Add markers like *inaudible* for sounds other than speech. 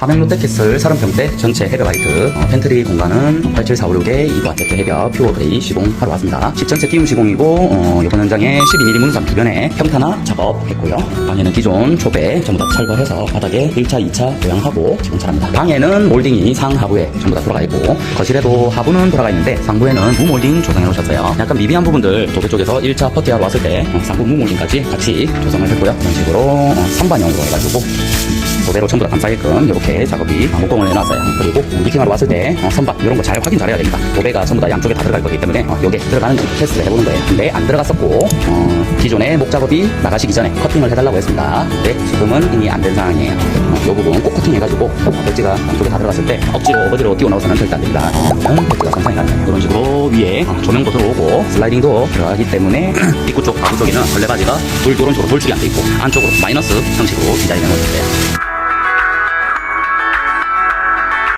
함행 롯데캐슬 30평대 전체 해벽 라이트 어, 팬트리 공간은 87456의 2번 대표 해벽 퓨어 그레이 시공하러 왔습니다. 10전체 띄움 시공이고 어, 이번 현장에 12mm 문상 주변에 평탄화 작업했고요. 방에는 기존 초배 전부 다 철거해서 바닥에 1차 2차 보양하고 시공차합니다. 방에는 몰딩이 상하부에 전부 다 돌아가 있고 거실에도 하부는 돌아가 있는데 상부에는 무몰딩 조성해 놓으셨어요. 약간 미비한 부분들 도배 쪽에서 1차 퍼티하러 왔을 때 어, 상부 무몰딩까지 같이 조성을 했고요. 이런 식으로 어, 선반형으로 해가지고 도배로 전부 다 감싸게끔 이렇게 작업이 목공을 해놨어요. 그리고 미팅하러 왔을 때 어, 선반 이런 거 잘 확인 잘해야 됩니다. 도배가 전부 다 양쪽에 다 들어갈 거기 때문에 어, 요게 들어가는지 테스트를 해보는 거예요. 근데 안 들어갔었고 어, 기존에 목 작업이 나가시기 전에 커팅을 해달라고 했습니다. 근데 지금은 이미 안 된 상황이에요. 어, 요 부분 꼭 커팅해가지고 어, 배지가 양쪽에 다 들어갔을 때 억지로 어거지로 끼워 넣어서는 절대 안 됩니다. 어, 그러면 배지가 손상이 나요. 이런 식으로 위에 어, 조명도 들어오고 슬라이딩 도 들어가기 때문에 *clears throat* 입구 쪽, 가구 쪽에는 걸레바지가 돌, 이런 식으로 돌출이 안 돼 있고 안쪽으로 마이너스 형식으로 디자인해 놓으셨어요.